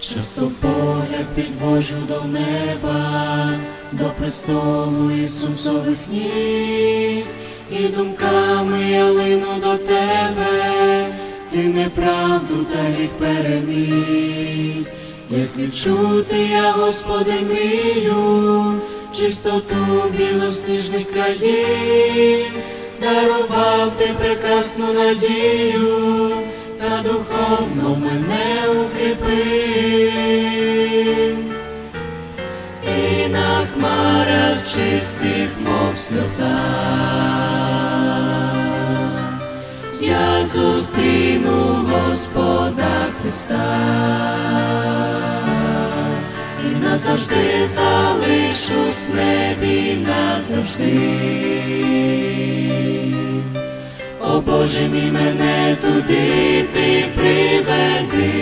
Часто погляд підвожу до неба, до престолу Ісусових ніг, і думками я лину до тебе, ти неправду та гріх переміг, як відчути я, Господи, мрію, чистоту білосніжних країв, дарував ти прекрасну надію, та духовно мене укріпив. І на хмарах чистих, мов сльоза, я зустріну Господа Христа і назавжди залишусь в небі назавжди. О Боже мій мене туди ти приведи,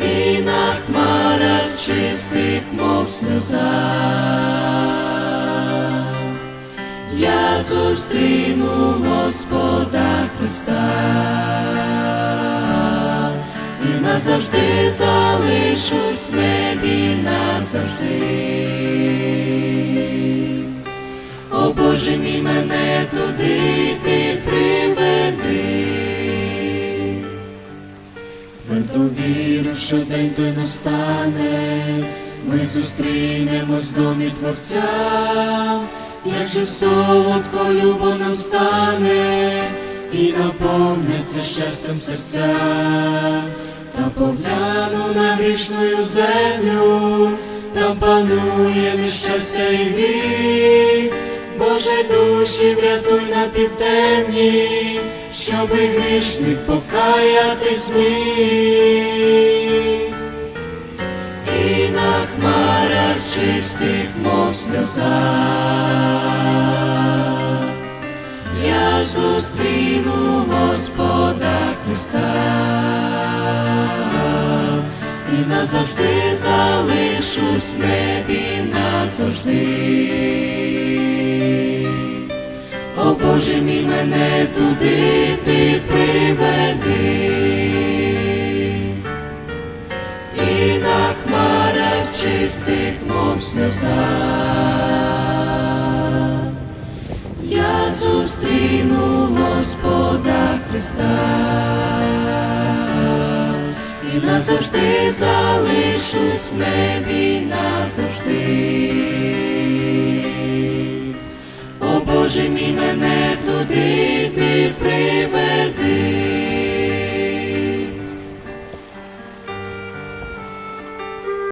і на хмарах чистих, мов сльоза, я зустріну Господа Христа. Назавжди залишусь в небі назавжди. О Боже мій мене туди ти приведи. Твердо вірю, що день той настане, ми зустрінемось в домі Творця, як же солодко любо нам стане, і наповниться щастям серця, та погляну на грішною землю, там панує нещастя і гріх. Боже душі, врятуй на півтемні, щоби грішник покаятись міг. І на хмарах чистих, мов сльоза, я зустріну Господа Христа і назавжди залишусь небі назавжди. О Боже мій мене туди ти приведи, і на хмарах чистих, мов сльоза, я зустріну Господа Христа назавжди залишусь в небі назавжди. О Боже мій мене туди ти приведи,